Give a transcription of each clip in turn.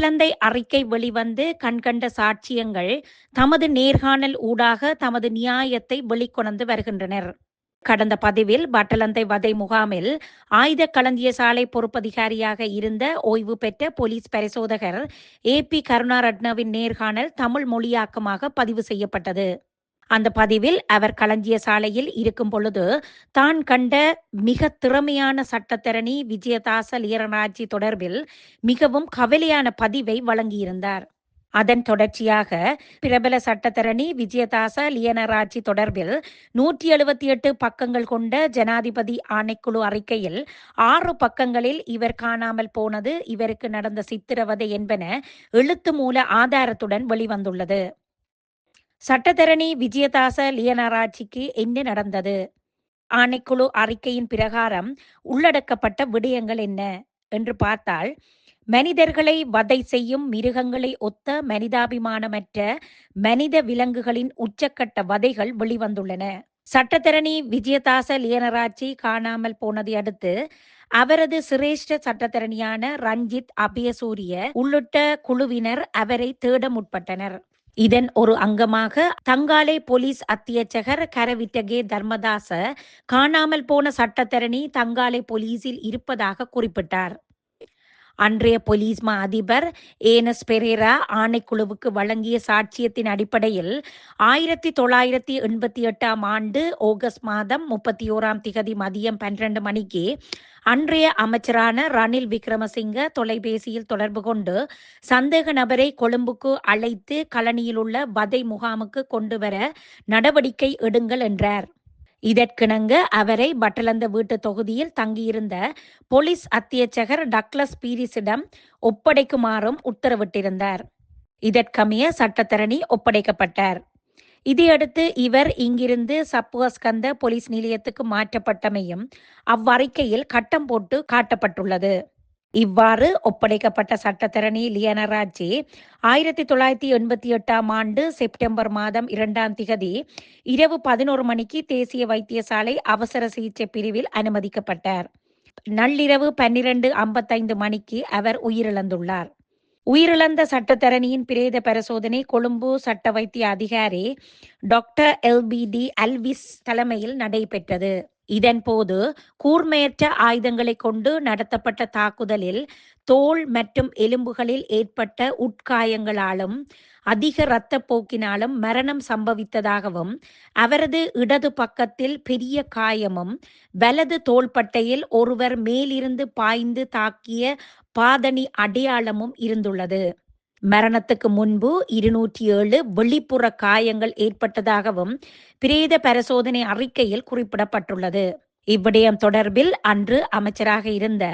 பட்டலந்தை அறிக்கை வெளிவந்து கண்கண்ட சாட்சியங்கள் தமது நேர்காணல் ஊடாக தமது நியாயத்தை வெளிக்கொணர்ந்து வருகின்றனர். கடந்த பதிவில் பட்டலந்தை வதை முகாமில் ஆயுத களஞ்சிய சாலை பொறுப்பதிகாரியாக இருந்த ஓய்வு பெற்ற போலீஸ் பரிசோதகர் ஏ பி கருணாரட்னவின் நேர்காணல் தமிழ் மொழியாக்கமாக பதிவு செய்யப்பட்டது. அந்த பதிவில் அவர் களஞ்சிய சாலையில் இருக்கும் பொழுது தான் கண்ட மிக திறமையான சட்டத்தரணி விஜயதாச லீரராஜி தொடர்பில் மிகவும் கவலையான பதிவை வழங்கியிருந்தார். அதன் தொடர்ச்சியாக பிரபல சட்டத்தரணி விஜயதாச லியனராட்சி தொடர்பில் நூற்றி எழுபத்தி எட்டு பக்கங்கள் கொண்ட ஜனாதிபதி ஆணைக்குழு அறிக்கையில் ஆறு பக்கங்களில் இவர் காணாமல் போனது இவருக்கு நடந்த சித்திரவதை என்பன எழுத்து மூல ஆதாரத்துடன் வெளிவந்துள்ளது. சட்டத்தரணி விஜயதாச லியனராட்சிக்கு என்ன நடந்தது? ஆணைக்குழு அறிக்கையின் பிரகாரம் உள்ளடக்கப்பட்ட விடயங்கள் என்ன? என்று பார்த்தால் மனிதர்களை வதை செய்யும் மிருகங்களை ஒத்த மனிதாபிமானமற்ற மனித விலங்குகளின் உச்சக்கட்ட வதைகள் வெளிவந்துள்ளன. சட்டத்தரணி விஜயதாச லியனராட்சி காணாமல் போனதை அடுத்து அவரது சிரேஷ்ட சட்டத்தரணியான ரஞ்சித் அபயசூரிய உள்ளிட்ட குழுவினர் அவரை தேட முற்பட்டனர். இதன் ஒரு அங்கமாக தங்காலை போலீஸ் அத்தியட்சகர் கரவிட்டகே தர்மதாச காணாமல் போன சட்டத்தரணி தங்காலை போலீஸில் இருப்பதாக குறிப்பிட்டார். அன்றைய போலீஸ் மா அதிபர் ஏனஸ் பெரேரா ஆணைக்குழுவுக்கு வழங்கிய சாட்சியத்தின் அடிப்படையில் ஆயிரத்தி தொள்ளாயிரத்தி எண்பத்தி எட்டாம் ஆண்டு ஆகஸ்ட் மாதம் முப்பத்தி ஓராம் திகதி மதியம் பன்னிரண்டு மணிக்கு அன்றைய அமைச்சரான ரணில் விக்ரமசிங்க தொலைபேசியில் தொடர்பு கொண்டு சந்தேக நபரை கொழும்புக்கு அழைத்து கலனியில் உள்ள வதை முகாமுக்கு கொண்டு வர நடவடிக்கை எடுங்கள் என்றார். இதற்கிணங்க அவரை பட்டலந்த வீட்டு தொகுதியில் தங்கியிருந்த போலீஸ் அத்தியட்சகர் டக்ளஸ் பீரிஸிடம் ஒப்படைக்குமாறும் உத்தரவிட்டிருந்தார். இதற்கமைய சட்டத்தரணி ஒப்படைக்கப்பட்டார். இதையடுத்து இவர் இங்கிருந்து சப்புவஸ்கந்த போலீஸ் நிலையத்துக்கு மாற்றப்பட்டமையும் அவ்வறிக்கையில் கட்டம் போட்டு காட்டப்பட்டுள்ளது. இவ்வாறு ஒப்படைக்கப்பட்ட சட்டத்தரணி லியனராஜி ஆயிரத்தி தொள்ளாயிரத்தி எண்பத்தி எட்டாம் ஆண்டு செப்டம்பர் மாதம் இரண்டாம் திகதி இரவு பதினோரு மணிக்கு தேசிய வைத்தியசாலை அவசர சிகிச்சை பிரிவில் அனுமதிக்கப்பட்டார். நள்ளிரவு பன்னிரண்டு ஐம்பத்தைந்து மணிக்கு அவர் உயிரிழந்துள்ளார். உயிரிழந்த சட்டத்தரணியின் பிரேத பரிசோதனை கொழும்பு சட்ட வைத்திய அதிகாரி டாக்டர் எல்பிடி அல்விஸ் தலைமையில் நடைபெற்றது. இதன்போது கூர்மையற்ற ஆயுதங்களை கொண்டு நடத்தப்பட்ட தாக்குதலில் தோல் மற்றும் எலும்புகளில் ஏற்பட்ட உட்காயங்களாலும் அதிக இரத்தப்போக்கினாலும் மரணம் சம்பவித்ததாகவும் அவரது இடது பக்கத்தில் பெரிய காயமும் வலது தோள்பட்டையில் ஒருவர் மேலிருந்து பாய்ந்து தாக்கிய பாதணி அடையாளமும் இருந்துள்ளது. மரணத்துக்கு முன்பு இருநூற்றி ஏழு வெளிப்புற காயங்கள் ஏற்பட்டதாகவும் பிரேத பரிசோதனை அறிக்கையில் குறிப்பிடப்பட்டுள்ளது. இவ்விடயம் தொடர்பில் அன்று அமைச்சராக இருந்த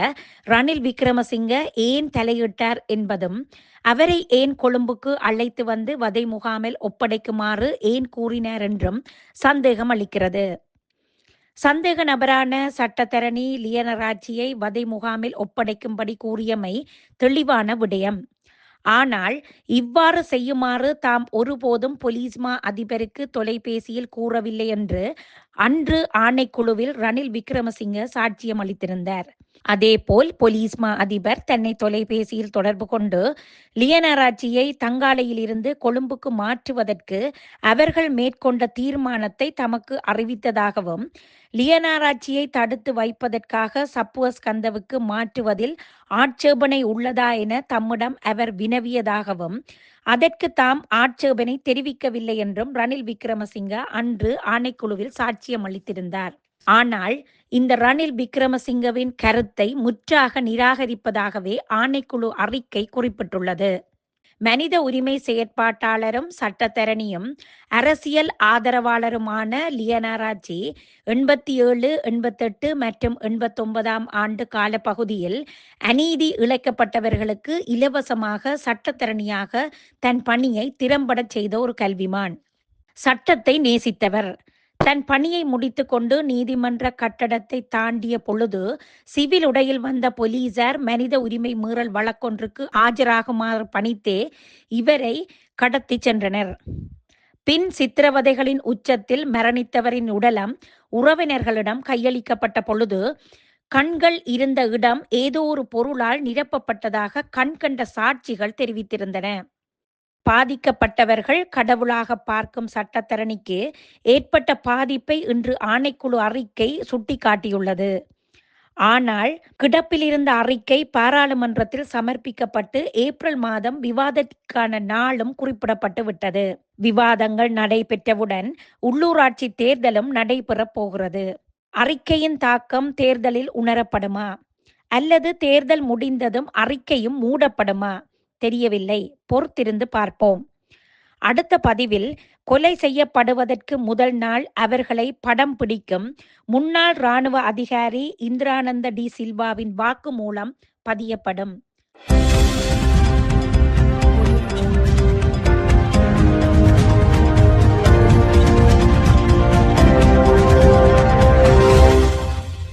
ரணில் விக்ரமசிங்க ஏன் தலையிட்டார் என்பதும் அவரை ஏன் கொழும்புக்கு அழைத்து வந்து வதை முகாமில் ஒப்படைக்குமாறு ஏன் கூறினார் என்றும் சந்தேகம் அளிக்கிறது. சந்தேக நபரான சட்டத்தரணி லியனராட்சியை வதை முகாமில் ஒப்படைக்கும்படி கூறியமை தெளிவான விடயம். ஆனால் இவ்வாறு செய்யுமாறு தாம் ஒருபோதும் பொலிஸ்மா அதிபருக்கு தொலைபேசியில் கூறவில்லை என்று அன்று ஆணைக்குழுவில் ரணில் விக்ரமசிங்க சாட்சியம் அளித்திருந்தார். அதேபோல் போலீஸ்மா அதிபர் தன்னை தொலைபேசியில் தொடர்பு கொண்டு லியனராட்சியை தங்காலையில் இருந்து கொழும்புக்கு மாற்றுவதற்கு அவர்கள் மேற்கொண்ட தீர்மானத்தை தமக்கு அறிவித்ததாகவும் லியனாராட்சியை தடுத்து வைப்பதற்காக சப்புவஸ்கந்தவுக்கு மாற்றுவதில் ஆட்சேபனை உள்ளதா என தம்மிடம் அவர் வினவியதாகவும் அதற்கு தாம் ஆட்சேபனை தெரிவிக்கவில்லை என்றும் ரணில் விக்ரமசிங்க அன்று ஆணைக்குழுவில் சாட்சியம் அளித்திருந்தார் ஆனால் இந்த ரணில் விக்ரமசிங்கவின் கருத்தை முற்றாக நிராகரிப்பதாகவே ஆணைக்குழு அறிக்கை குறிப்பிட்டுள்ளது. மனித உரிமை செயற்பாட்டாளரும் சட்டத்தரணியும் அரசியல் ஆதரவாளருமான லியனாராஜி எண்பத்தி ஏழு எண்பத்தெட்டு மற்றும் எண்பத்தொன்பதாம் ஆண்டு கால பகுதியில் அநீதி இழைக்கப்பட்டவர்களுக்கு இலவசமாக சட்டத்தரணியாக தன் பணியை திறம்பட செய்த ஒரு கல்விமான். சட்டத்தை நேசித்தவர். தன் பணியை முடித்துக்கொண்டு நீதிமன்ற கட்டடத்தை தாண்டிய பொழுது சிவில் உடையில் வந்த போலீசார் மனித உரிமை மீறல் வழக்கொன்றுக்கு ஆஜராகுமாறு பணித்தே இவரை கடத்தி சென்றனர். பின் சித்திரவதைகளின் உச்சத்தில் மரணித்தவரின் உடலம் உறவினர்களிடம் கையளிக்கப்பட்ட பொழுது கண்கள் இருந்த இடம் ஏதோ ஒரு பொருளால் நிரப்பப்பட்டதாக கண்கண்ட சாட்சிகள் தெரிவித்திருந்தன. பாதிக்கப்பட்டவர்கள் கடவுளாக பார்க்கும் சட்டத்தரணிக்கு ஏற்பட்ட பாதிப்பை இன்று ஆணைக்குழு அறிக்கை சுட்டிக்காட்டியுள்ளது. ஆனால் கிடப்பில் இருந்த அறிக்கை பாராளுமன்றத்தில் சமர்ப்பிக்கப்பட்டு ஏப்ரல் மாதம் விவாதத்திற்கான நாளும் குறிப்பிடப்பட்டு விட்டது. விவாதங்கள் நடைபெற்றவுடன் உள்ளூராட்சி தேர்தலும் நடைபெறப் போகிறது. அறிக்கையின் தாக்கம் தேர்தலில் உணரப்படுமா? அல்லது தேர்தல் முடிந்ததும் அறிக்கையும் மூடப்படுமா? தெரியவில்லை. பொறுத்திருந்து பார்ப்போம். அடுத்த பதிவில் கொலை செய்யப்படுவதற்கு முதல் நாள் அவர்களை படம் பிடிக்கும் முன்னாள் ராணுவ அதிகாரி இந்திரானந்த டி சில்வாவின் வாக்கு மூலம் பதியப்படும்.